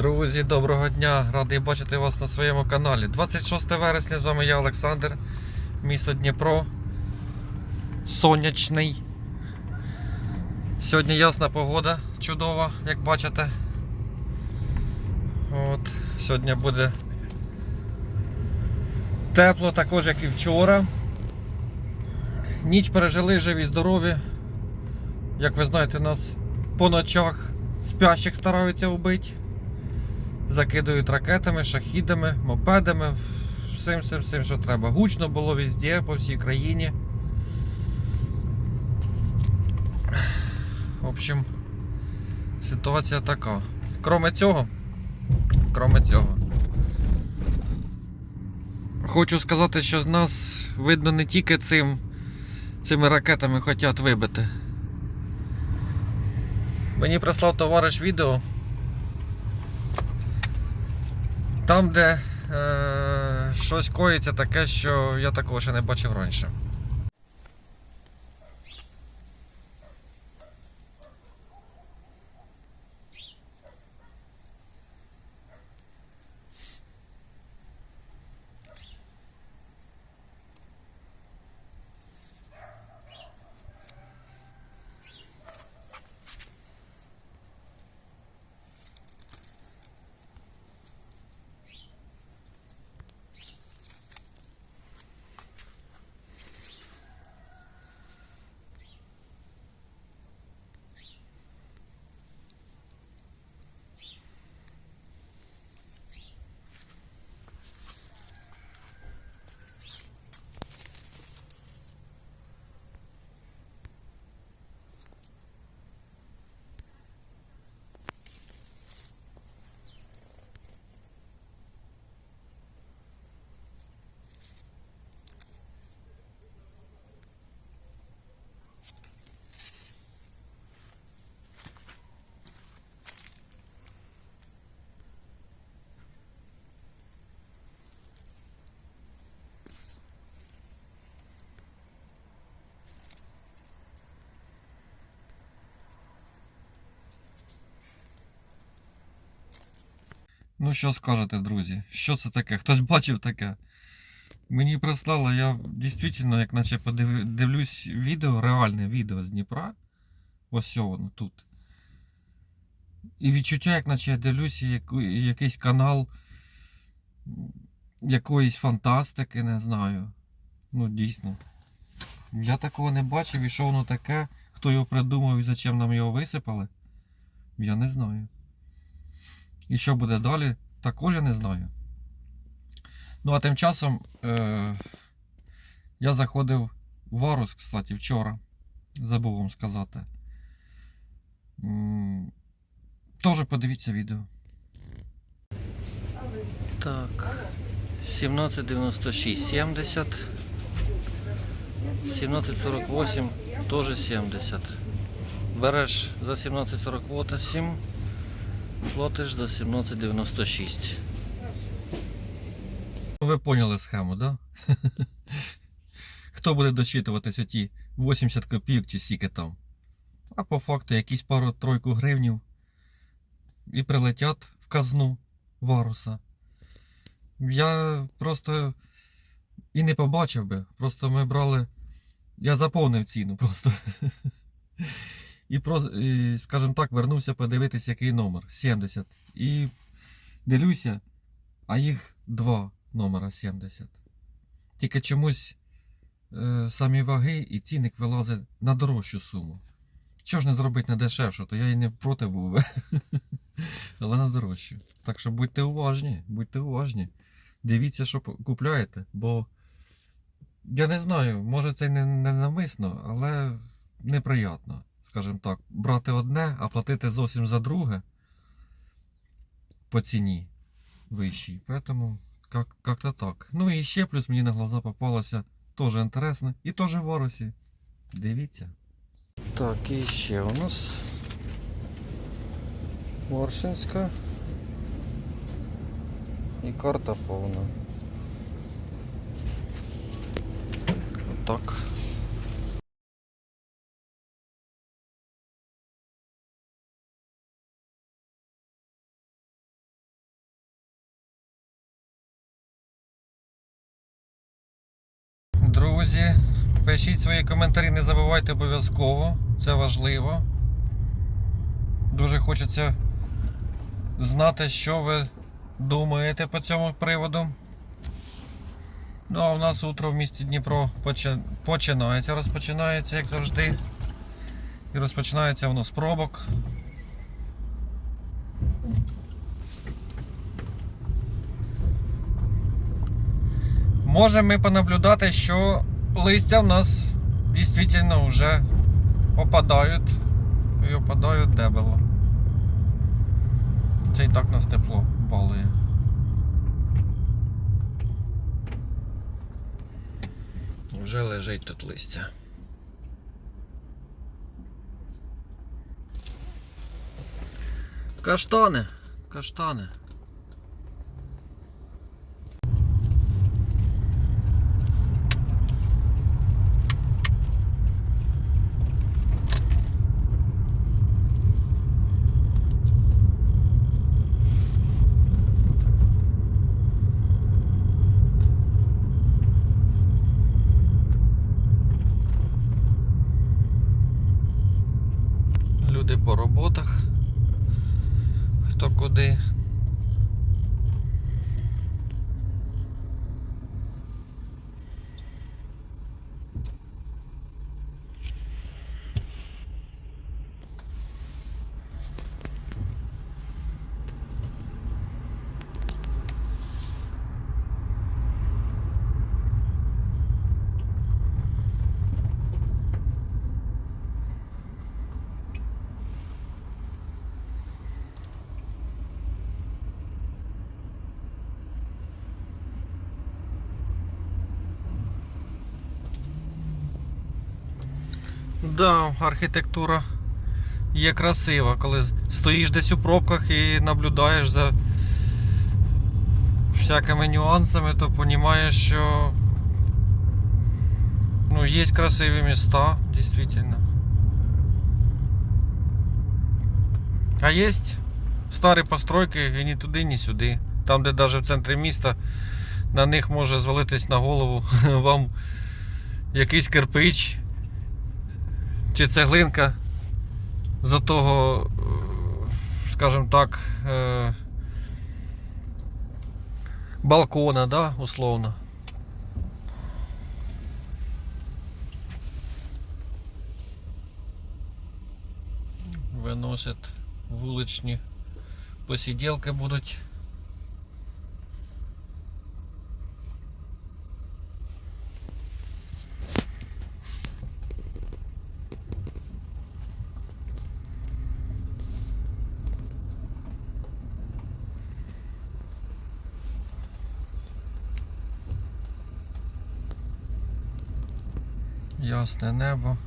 Друзі, доброго дня! Радий бачити вас на своєму каналі. 26 вересня з вами я Олександр, місто Дніпро. Сонячний. Сьогодні ясна погода, чудова, як бачите. От, Сьогодні буде тепло, також як і вчора. Ніч пережили живі, здорові. Як ви знаєте, нас по ночах спящих стараються вбити. Закидують ракетами, шахідами, мопедами, всім, всім, всім, що треба. Гучно було везде, по всій країні. В общем, ситуація така. Кроме цього, кроме цього. Хочу сказати, що нас видно не тільки цим, цими ракетами хочуть вибити. Мені прислав товариш відео. Там, де е, щось коїться таке, що я такого ще не бачив раніше. Ну, що скажете, друзі? Що це таке? Хтось бачив таке? Мені прислали, я дійсно, як наче подив... дивлюсь відео, реальне відео з Дніпра. Ось воно тут. І відчуття, як наче я дивлюся яку... якийсь канал якоїсь фантастики, не знаю. Ну, дійсно. Я такого не бачив, і що воно таке, хто його придумав і зачем нам його висипали, я не знаю. І що буде далі, також я не знаю. Ну, а тим часом е- я заходив в Варус, кстати, вчора. Забув вам сказати. Тоже подивіться відео. Так. 1796 70. 1748 теж 70. Береш за 1748. Платиш за 17,96. Ви поняли схему, да? Хто буде дочитуватися ті 80 копійок чи скільки там? А по факту якісь пару-тройку гривнів і прилетять в казну варуса. Я просто і не побачив би. Просто ми брали. Я заповнив ціну просто. І, про, скажімо так, вернувся подивитися, який номер 70. І дивлюся, а їх два номера 70. Тільки чомусь е, самі ваги і цінник вилазить на дорожчу суму. Що ж не зробити на дешевшу, то я і не проти був. Але на дорожчу. Так що будьте уважні, будьте уважні. Дивіться, що купляєте, бо я не знаю, може це не, не навмисно, але неприємно скажімо так, брати одне, а платити зовсім за друге по ціні вищій. Поэтому как-то так. Ну і ще плюс мені на глаза попалося теж інтересно. І теж в Варусі. Дивіться. Так, і ще у нас Warшинська. І карта повна. Отак. Пишіть свої коментарі, не забувайте обов'язково. Це важливо. Дуже хочеться знати, що ви думаєте по цьому приводу. Ну, а у нас утро в місті Дніпро починається, розпочинається, як завжди. І розпочинається воно з пробок. Можемо ми понаблюдати, що листя в нас дійсно вже опадають. І опадають дебело. Це і так нас тепло балує. Вже лежить тут листя. Каштани. Каштани. Люди по роботах. Хто куди. Да, архітектура є красива, коли стоїш десь у пробках і наблюдаєш за всякими нюансами, то розумієш, що ну, є красиві міста, дійсно. А є старі постройки і ні туди, ні сюди. Там, де навіть в центрі міста на них може звалитись на голову вам якийсь кирпич чи цеглинка за того, скажімо так, е, балкона, да, условно. Виносять вуличні посиділки будуть. Ясне небо.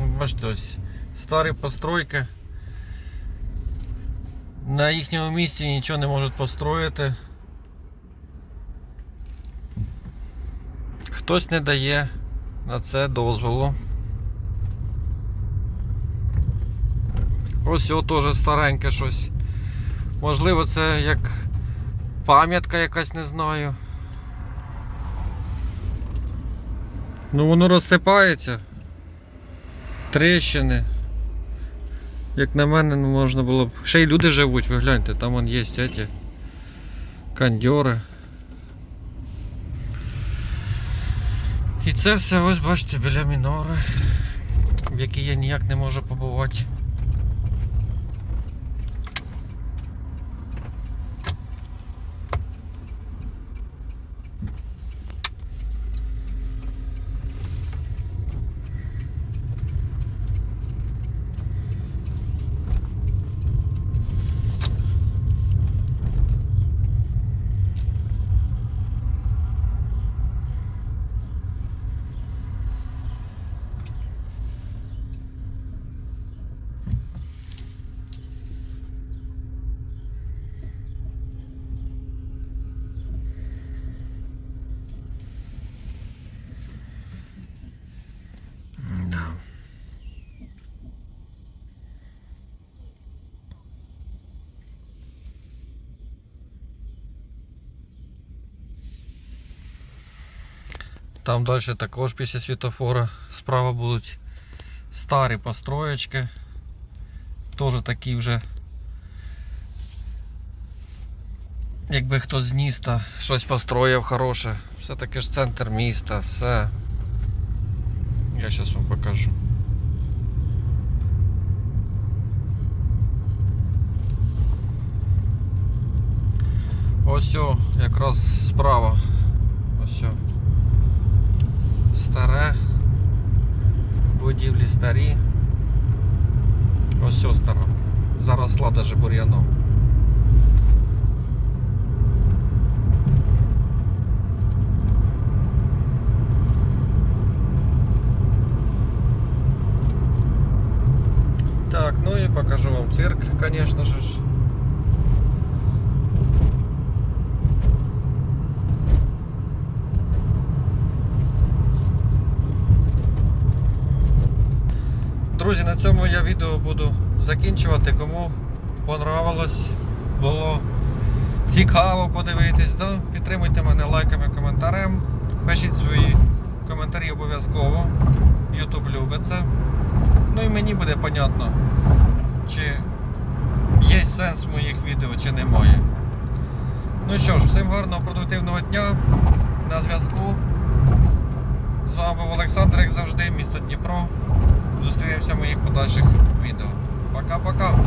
Ну, Бачите, ось старі постройки. На їхньому місці нічого не можуть построїти. Хтось не дає на це дозволу. Ось його теж стареньке щось. Можливо, це як пам'ятка якась, не знаю. Ну воно розсипається. Тріщини. Як на мене, ну, можна було б. Ще й люди живуть, ви гляньте, там вон є ці кондьори. І це все ось бачите біля мінори, в якій я ніяк не можу побувати. Там далі також після світофора справа будуть старі построєчки. Теж такі вже. Якби хтось з міста щось построїв хороше. Все таки ж центр міста, все. Я зараз вам покажу. Ось якраз справа. Ось о. Старе. Будівлі старі. Ось о стара. Заросла даже бур'яном. Так, ну и покажу вам цирк, конечно же. Друзі, на цьому я відео буду закінчувати. Кому понравилось, було цікаво подивитись, да? підтримуйте мене лайками, коментарем. Пишіть свої коментарі обов'язково. Ютуб любить це. Ну і мені буде понятно, чи є сенс в моїх відео, чи немає. Ну що ж, всім гарного продуктивного дня. На зв'язку. З вами був Олександр, як завжди, місто Дніпро. Зустрінемося в моїх подальших відео. Пока-пока.